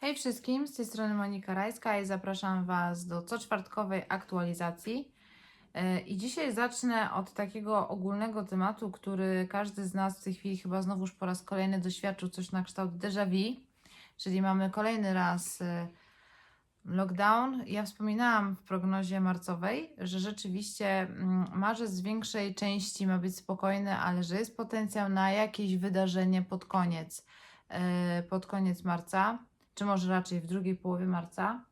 Hej wszystkim, z tej strony Monika Rajska i zapraszam Was do coczwartkowej aktualizacji. E, I dzisiaj zacznę od takiego ogólnego tematu, który każdy z nas w tej chwili chyba znowuż po raz kolejny doświadczył coś na kształt déjà vu, czyli mamy kolejny raz e, lockdown. Ja wspominałam w prognozie marcowej, że rzeczywiście mm, marzec z większej części ma być spokojny, ale że jest potencjał na jakieś wydarzenie pod koniec, e, pod koniec marca czy może raczej w drugiej połowie marca.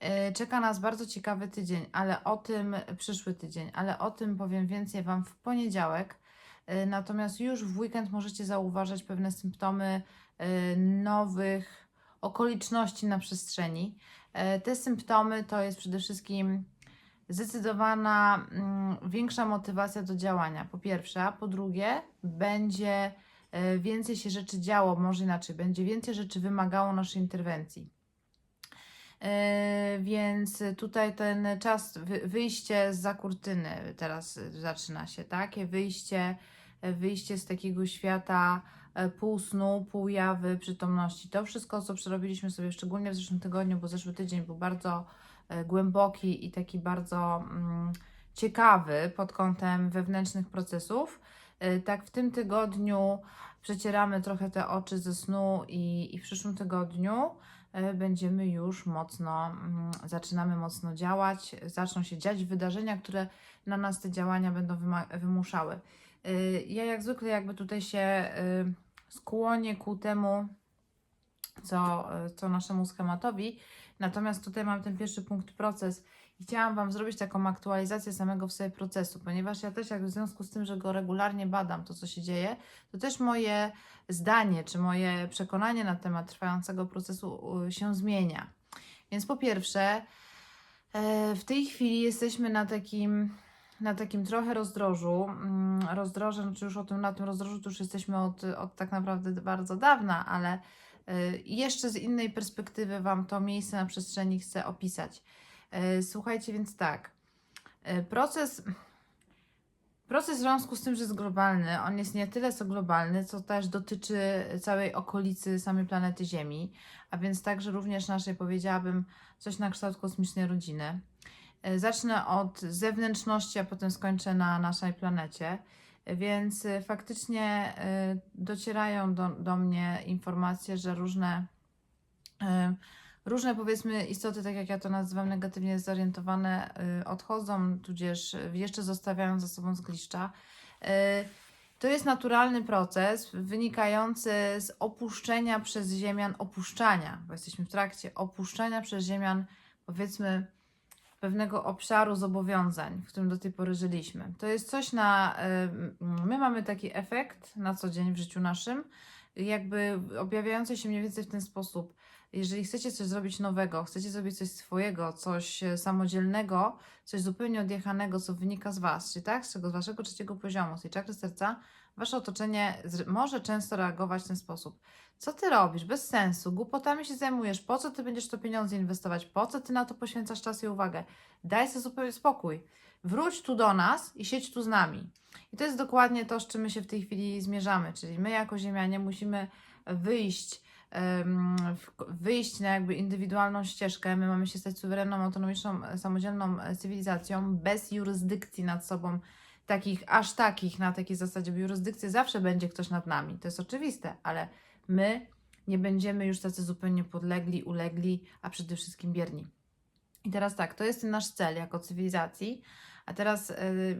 E, Czeka nas bardzo ciekawy tydzień, ale o tym przyszły tydzień, ale o tym powiem więcej Wam w poniedziałek. E, Natomiast już w weekend możecie zauważać pewne symptomy e, nowych okoliczności na przestrzeni. Te symptomy to jest przede wszystkim zdecydowana mm, większa motywacja do działania. Po pierwsze, a po drugie, będzie więcej się rzeczy działo, może inaczej, będzie więcej rzeczy wymagało naszej interwencji. E, Więc tutaj ten czas, wy- wyjście z kurtyny teraz e, zaczyna się, takie wyjście, e, wyjście z takiego świata e, pół snu, pół jawy, przytomności. To wszystko, co przerobiliśmy sobie szczególnie w zeszłym tygodniu, bo zeszły tydzień był bardzo e, głęboki i taki bardzo mm, ciekawy pod kątem wewnętrznych procesów. E, Tak w tym tygodniu przecieramy trochę te oczy ze snu i, i w przyszłym tygodniu e, będziemy już mocno, mm, zaczynamy mocno działać, zaczną się dziać wydarzenia, które na nas te działania będą wymuszały. Y, Ja jak zwykle jakby tutaj się y, skłonię ku temu, co, y, co naszemu schematowi, natomiast tutaj mam ten pierwszy punkt proces i chciałam Wam zrobić taką aktualizację samego w sobie procesu, ponieważ ja też jak w związku z tym, że go regularnie badam, to co się dzieje, to też moje zdanie, czy moje przekonanie na temat trwającego procesu y, się zmienia. Więc po pierwsze, e, w tej chwili jesteśmy na takim, na takim trochę rozdrożu. Mm, Rozdroże, znaczy już o tym, na tym rozdrożu to już jesteśmy od, od tak naprawdę bardzo dawna, ale e, jeszcze z innej perspektywy Wam to miejsce na przestrzeni chcę opisać. E, Słuchajcie, więc tak. E, Proces, proces w związku z tym, że jest globalny, on jest nie tyle co globalny, co też dotyczy całej okolicy samej planety Ziemi, a więc także również naszej, powiedziałabym, coś na kształt kosmicznej rodziny. E, Zacznę od zewnętrzności, a potem skończę na naszej planecie. Więc faktycznie docierają do, do mnie informacje, że różne, różne powiedzmy istoty, tak jak ja to nazywam, negatywnie zorientowane, e, odchodzą, tudzież jeszcze zostawiają za sobą zgliszcza. E, To jest naturalny proces wynikający z opuszczenia przez Ziemian, opuszczania, bo jesteśmy w trakcie opuszczania przez Ziemian, powiedzmy, pewnego obszaru zobowiązań, w którym do tej pory żyliśmy. To jest coś na. y, My mamy taki efekt na co dzień w życiu naszym, jakby objawiający się mniej więcej w ten sposób. Jeżeli chcecie coś zrobić nowego, chcecie zrobić coś swojego, coś e, samodzielnego, coś zupełnie odjechanego, co wynika z Was, czyli tak, z z Waszego trzeciego poziomu, z tej czakry serca, Wasze otoczenie może często reagować w ten sposób. Co ty robisz? Bez sensu. Głupotami się zajmujesz. Po co ty będziesz to pieniądze inwestować? Po co ty na to poświęcasz czas i uwagę? Daj sobie zupełnie spokój. Wróć tu do nas i siedź tu z nami. I to jest dokładnie to, z czym my się w tej chwili zmierzamy. Czyli my jako Ziemianie musimy wyjść, wyjść na jakby indywidualną ścieżkę. My mamy się stać suwerenną, autonomiczną, samodzielną e, cywilizacją bez jurysdykcji nad sobą takich, aż takich na takiej zasadzie, bo jurysdykcję zawsze będzie ktoś nad nami. To jest oczywiste, ale my nie będziemy już tacy zupełnie podlegli, ulegli, a przede wszystkim bierni. I teraz tak, to jest ten nasz cel jako cywilizacji, a teraz y,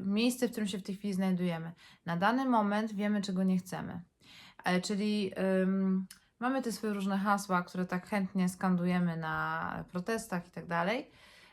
miejsce, w którym się w tej chwili znajdujemy. Na dany moment wiemy, czego nie chcemy. E, czyli ym, mamy te swoje różne hasła, które tak chętnie skandujemy na protestach i tak dalej.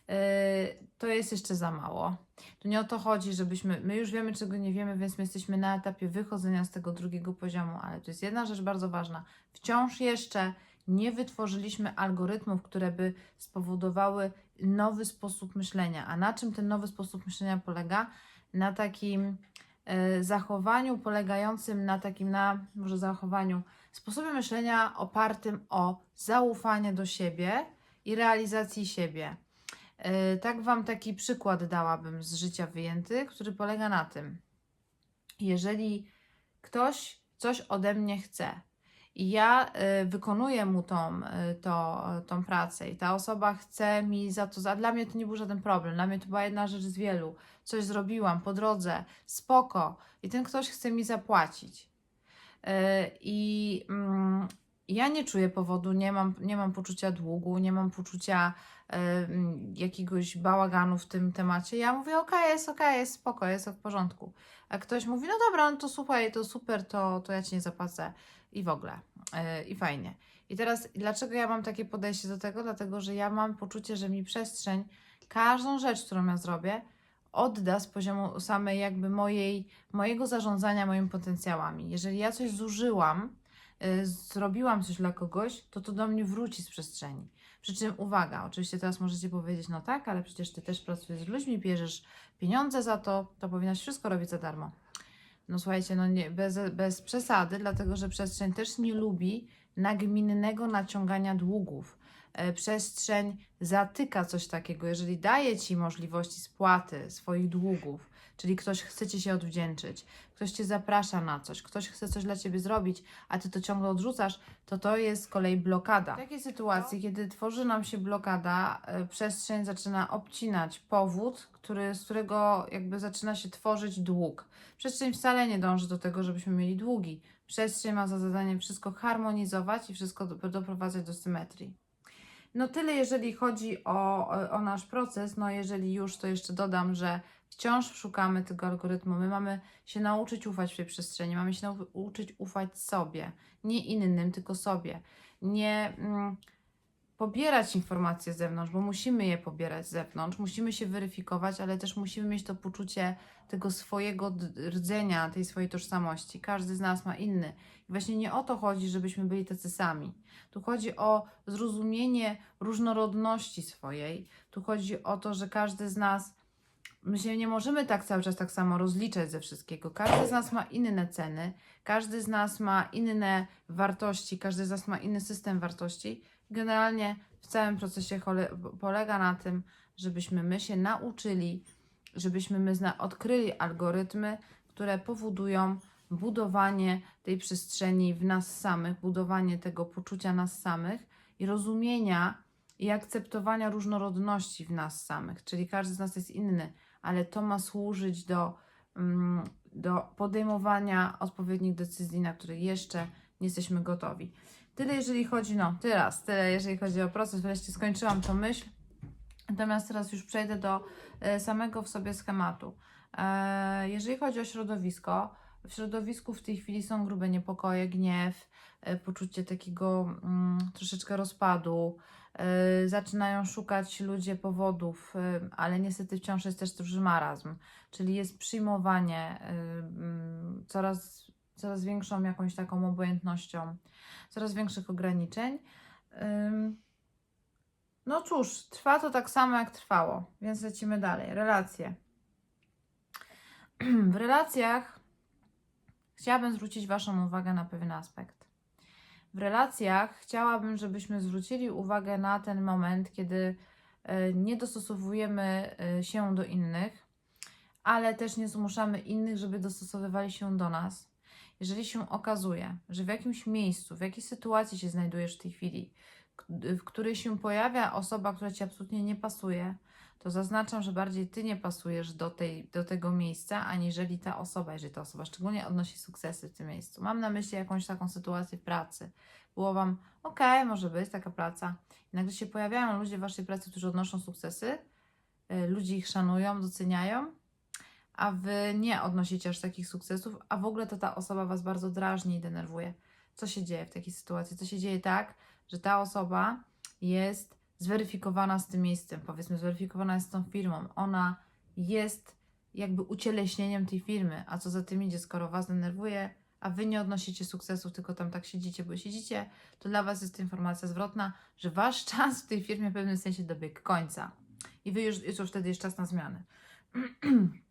Y, To jest jeszcze za mało. Tu nie o to chodzi, żebyśmy. My już wiemy, czego nie wiemy, więc my jesteśmy na etapie wychodzenia z tego drugiego poziomu, ale to jest jedna rzecz bardzo ważna. Wciąż jeszcze nie wytworzyliśmy algorytmów, które by spowodowały nowy sposób myślenia. A na czym ten nowy sposób myślenia polega? Na takim e, zachowaniu polegającym na takim, na może zachowaniu, sposobie myślenia opartym o zaufanie do siebie i realizacji siebie. E, Tak Wam taki przykład dałabym z życia wyjęty, który polega na tym, jeżeli ktoś coś ode mnie chce I ja y, wykonuję mu tą, y, to, tą pracę i ta osoba chce mi za to, za, dla mnie to nie był żaden problem, dla mnie to była jedna rzecz z wielu. Coś zrobiłam po drodze, spoko. I ten ktoś chce mi zapłacić. Y, I mm, ja nie czuję powodu, nie mam, nie mam poczucia długu, nie mam poczucia y, mm, jakiegoś bałaganu w tym temacie. Ja mówię, okej, jest okej, jest spoko, jest w porządku. A ktoś mówi, no dobra, no to słuchaj, to super, to, to ja ci nie zapłacę i w ogóle. Yy, I fajnie. I teraz, dlaczego ja mam takie podejście do tego? Dlatego, że ja mam poczucie, że mi przestrzeń, każdą rzecz, którą ja zrobię, odda z poziomu samej jakby mojej, mojego zarządzania moimi potencjałami. Jeżeli ja coś zużyłam, yy, zrobiłam coś dla kogoś, to to do mnie wróci z przestrzeni. Przy czym uwaga, oczywiście teraz możecie powiedzieć, no tak, ale przecież ty też pracujesz z ludźmi, bierzesz pieniądze za to, to powinnaś wszystko robić za darmo. No słuchajcie, no nie, bez, bez przesady, dlatego że przestrzeń też nie lubi nagminnego naciągania długów. E, Przestrzeń zatyka coś takiego, jeżeli daje ci możliwości spłaty swoich długów, czyli ktoś chce ci się odwdzięczyć, ktoś cię zaprasza na coś, ktoś chce coś dla ciebie zrobić, a ty to ciągle odrzucasz, to to jest z kolei blokada. W takiej sytuacji, kiedy tworzy nam się blokada, e, przestrzeń zaczyna obcinać powód, który, z którego jakby zaczyna się tworzyć dług. Przestrzeń wcale nie dąży do tego, żebyśmy mieli długi. Przestrzeń ma za zadanie wszystko harmonizować i wszystko do, doprowadzać do symetrii. No tyle, jeżeli chodzi o, o nasz proces. No jeżeli już, to jeszcze dodam, że wciąż szukamy tego algorytmu. My mamy się nauczyć ufać w tej przestrzeni, mamy się nauczyć ufać sobie, nie innym, tylko sobie. Nie mm, pobierać informacje z zewnątrz, bo musimy je pobierać z zewnątrz, musimy się weryfikować, ale też musimy mieć to poczucie tego swojego rdzenia, tej swojej tożsamości. Każdy z nas ma inny. I właśnie nie o to chodzi, żebyśmy byli tacy sami. Tu chodzi o zrozumienie różnorodności swojej. Tu chodzi o to, że każdy z nas, my się nie możemy tak cały czas tak samo rozliczać ze wszystkiego. Każdy z nas ma inne ceny, każdy z nas ma inne wartości, każdy z nas ma inny system wartości. Generalnie w całym procesie polega na tym, żebyśmy my się nauczyli, żebyśmy my odkryli algorytmy, które powodują budowanie tej przestrzeni w nas samych, budowanie tego poczucia nas samych i rozumienia i akceptowania różnorodności w nas samych. Czyli każdy z nas jest inny, ale to ma służyć do, mm, do podejmowania odpowiednich decyzji, na które jeszcze nie jesteśmy gotowi. Tyle jeżeli chodzi, no teraz, tyle jeżeli chodzi o proces, wreszcie skończyłam tą myśl. Natomiast teraz już przejdę do e, samego w sobie schematu. E, Jeżeli chodzi o środowisko, w środowisku w tej chwili są grube niepokoje, gniew, e, poczucie takiego mm, troszeczkę rozpadu. Zaczynają szukać ludzie powodów, ale niestety wciąż jest też duży marazm, czyli jest przyjmowanie mm, coraz, coraz większą jakąś taką obojętnością, coraz większych ograniczeń. No cóż, trwa to tak samo jak trwało, więc lecimy dalej. Relacje. W relacjach chciałabym zwrócić Waszą uwagę na pewien aspekt. W relacjach chciałabym, żebyśmy zwrócili uwagę na ten moment, kiedy e, nie dostosowujemy e, się do innych, ale też nie zmuszamy innych, żeby dostosowywali się do nas. Jeżeli się okazuje, że w jakimś miejscu, w jakiej sytuacji się znajdujesz w tej chwili, w której się pojawia osoba, która ci absolutnie nie pasuje, to zaznaczam, że bardziej ty nie pasujesz do, tej, do tego miejsca, aniżeli ta osoba, jeżeli ta osoba szczególnie odnosi sukcesy w tym miejscu. Mam na myśli jakąś taką sytuację w pracy. Było wam, okej, może być taka praca. I nagle się pojawiają ludzie w waszej pracy, którzy odnoszą sukcesy, y, ludzie ich szanują, doceniają, a wy nie odnosicie aż takich sukcesów, a w ogóle to ta osoba was bardzo drażni i denerwuje. Co się dzieje w takiej sytuacji? Co się dzieje tak, że ta osoba jest zweryfikowana z tym miejscem, powiedzmy, zweryfikowana jest z tą firmą. Ona jest jakby ucieleśnieniem tej firmy, a co za tym idzie, skoro was denerwuje, a wy nie odnosicie sukcesów, tylko tam tak siedzicie, bo siedzicie, to dla was jest informacja zwrotna, że wasz czas w tej firmie w pewnym sensie dobiegł końca. I wy już, już wtedy jest czas na zmiany.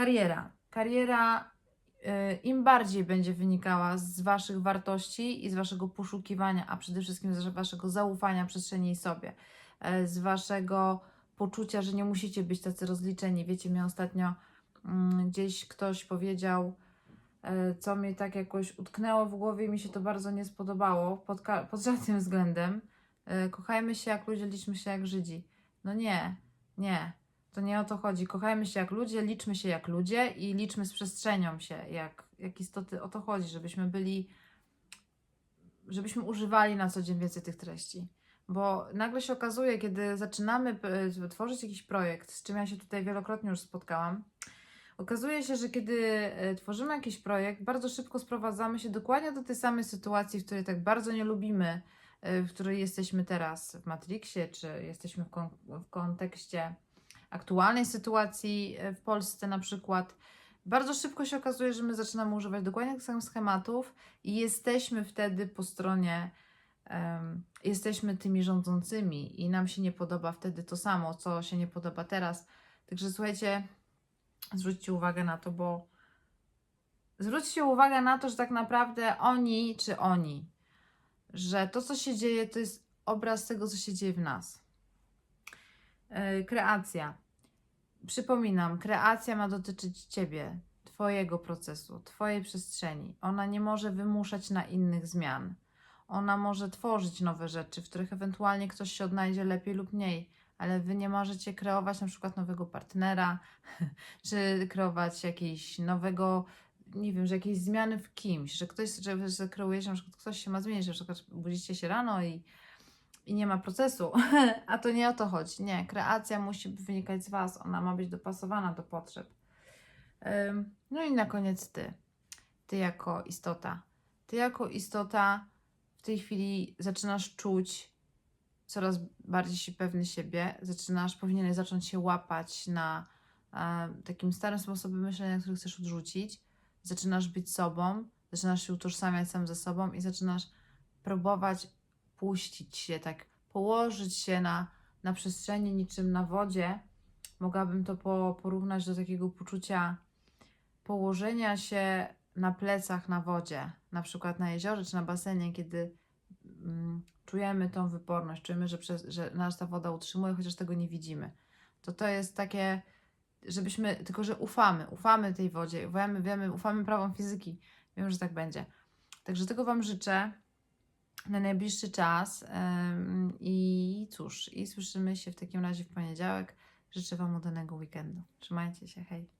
Kariera. Kariera y, im bardziej będzie wynikała z Waszych wartości i z Waszego poszukiwania, a przede wszystkim z Waszego zaufania przestrzeni i sobie, e, z Waszego poczucia, że nie musicie być tacy rozliczeni. Wiecie, mnie ostatnio mm, gdzieś ktoś powiedział, e, co mi tak jakoś utknęło w głowie i mi się to bardzo nie spodobało pod, pod żadnym względem. Kochajmy się jak ludzie, liczmy się jak Żydzi. No nie, nie. To nie o to chodzi. Kochajmy się jak ludzie, liczmy się jak ludzie i liczmy z przestrzenią się jak, jak istoty. O to chodzi, żebyśmy byli, żebyśmy używali na co dzień więcej tych treści. Bo nagle się okazuje, kiedy zaczynamy e, tworzyć jakiś projekt, z czym ja się tutaj wielokrotnie już spotkałam, okazuje się, że kiedy e, tworzymy jakiś projekt, bardzo szybko sprowadzamy się dokładnie do tej samej sytuacji, w której tak bardzo nie lubimy, e, w której jesteśmy teraz w Matrixie, czy jesteśmy w, kon- w kontekście aktualnej sytuacji e, w Polsce na przykład. Bardzo szybko się okazuje, że my zaczynamy używać dokładnie tych samych schematów i jesteśmy wtedy po stronie em, jesteśmy tymi rządzącymi i nam się nie podoba wtedy to samo, co się nie podoba teraz. Także słuchajcie, zwróćcie uwagę na to, bo zwróćcie uwagę na to, że tak naprawdę oni czy oni, że to, co się dzieje, to jest obraz tego, co się dzieje w nas. Yy, kreacja. Przypominam, kreacja ma dotyczyć Ciebie, Twojego procesu, Twojej przestrzeni. Ona nie może wymuszać na innych zmian. Ona może tworzyć nowe rzeczy, w których ewentualnie ktoś się odnajdzie lepiej lub mniej, ale Wy nie możecie kreować na przykład nowego partnera, czy kreować jakiegoś nowego, nie wiem, że jakieś zmiany w kimś, że ktoś, że, że kreujecie, na przykład ktoś się ma zmienić, że na przykład budzicie się rano i, i nie ma procesu, a to nie o to chodzi. Nie, kreacja musi wynikać z Was, ona ma być dopasowana do potrzeb. No i na koniec Ty. Ty jako istota. Ty jako istota w tej chwili zaczynasz czuć coraz bardziej się pewny siebie, zaczynasz, powinieneś zacząć się łapać na takim starym sposobem myślenia, który chcesz odrzucić, zaczynasz być sobą, zaczynasz się utożsamiać sam ze sobą i zaczynasz próbować puścić się, tak położyć się na, na przestrzeni niczym na wodzie. Mogłabym to po, porównać do takiego poczucia położenia się na plecach na wodzie, na przykład na jeziorze czy na basenie, kiedy mm, czujemy tą wyporność, czujemy, że, przez, że nas ta woda utrzymuje, chociaż tego nie widzimy. To to jest takie, żebyśmy, tylko że ufamy, ufamy tej wodzie, ufamy, wiemy, ufamy prawom fizyki. Wiem, że tak będzie. Także tego Wam życzę na najbliższy czas i cóż, i słyszymy się w takim razie w poniedziałek. Życzę Wam udanego weekendu. Trzymajcie się, hej.